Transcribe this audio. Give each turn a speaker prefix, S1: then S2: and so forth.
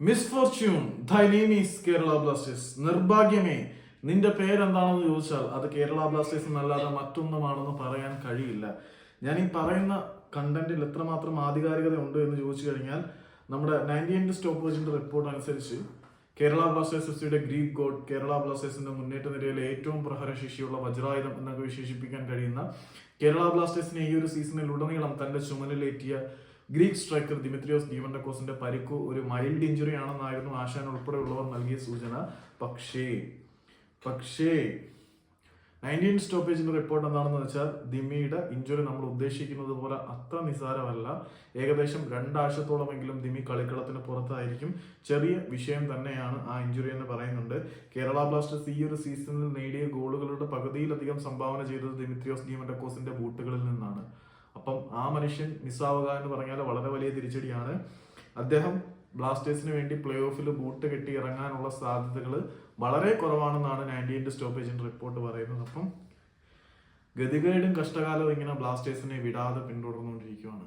S1: Misfortune is Kerala Blasters നിർഭാഗ്യമേ നിന്റെ പേരെന്താണെന്ന് ചോദിച്ചാൽ അത് കേരള ബ്ലാസ്റ്റേഴ്സ് എന്നല്ലാതെ മറ്റൊന്നുമാണെന്ന് പറയാൻ കഴിയില്ല. ഞാൻ ഈ പറയുന്ന കണ്ടന്റിൽ എത്രമാത്രം ആധികാരികത ഉണ്ട് എന്ന് ചോദിച്ചു കഴിഞ്ഞാൽ നമ്മുടെ നയന്റി എയ്റ്റ് സ്റ്റോപ്പ് വെച്ചിന്റെ റിപ്പോർട്ട് അനുസരിച്ച് Kerala Blasters Greek God Kerala ബ്ലാസ്റ്റേഴ്സിന്റെ മുന്നേറ്റ നിരയിലെ ഏറ്റവും പ്രഹരശേഷിയുള്ള വജ്രായുധം എന്നൊക്കെ വിശേഷിപ്പിക്കാൻ കഴിയുന്ന കേരള ബ്ലാസ്റ്റേഴ്സിനെ ഈ ഒരു സീസണിൽ ഉടനീളം തന്റെ ചുമലിലേറ്റിയ ഗ്രീക്ക് സ്ട്രൈക്കർ ദിമിത്രിയോസ് ഡീവൻഡക്കോസിന്റെ പരിക്കു ഒരു മൈൽഡ് ഇഞ്ചുറി ആണെന്നായിരുന്നു ആശാൻ ഉൾപ്പെടെയുള്ളവർ നൽകിയ സൂചന. പക്ഷേ പക്ഷേ നയന്റീൻ സ്റ്റോപ്പേജിന്റെ റിപ്പോർട്ട് എന്താണെന്ന് വെച്ചാൽ ദിമിയുടെ ഇഞ്ചുറി നമ്മൾ ഉദ്ദേശിക്കുന്നത് പോലെ അത്ര നിസാരമല്ല. ഏകദേശം രണ്ടാഴ്ചത്തോളമെങ്കിലും ദിമി കളിക്കളത്തിന് പുറത്തായിരിക്കും. ചെറിയ വിഷയം തന്നെയാണ് ആ ഇഞ്ചുറി എന്ന് പറയുന്നുണ്ട്. കേരള ബ്ലാസ്റ്റേഴ്സ് ഈ ഒരു സീസണിൽ നേടിയ ഗോളുകളുടെ പകുതിയിലധികം സംഭാവന ചെയ്തത് ദിമിത്രിയോസ് ഡീമൻഡക്കോസിന്റെ ബൂട്ടുകളിൽ നിന്നാണ്. ആ മനുഷ്യൻ മിസ്സാവുക എന്ന് പറഞ്ഞാൽ വളരെ വലിയ തിരിച്ചടിയാണ്. അദ്ദേഹം ബ്ലാസ്റ്റേഴ്സിന് വേണ്ടി പ്ലേ ഓഫിൽ ബൂട്ട് കെട്ടി ഇറങ്ങാനുള്ള സാധ്യതകൾ വളരെ കുറവാണെന്നാണ് നയന്റി എയ്റ്റ് സ്റ്റോപ്പേജിന്റെ റിപ്പോർട്ട് പറയുന്നത്. അപ്പം ഗതികേടും കഷ്ടകാലവും ഇങ്ങനെ ബ്ലാസ്റ്റേഴ്സിനെ വിടാതെ പിന്തുടർന്നുകൊണ്ടിരിക്കുകയാണ്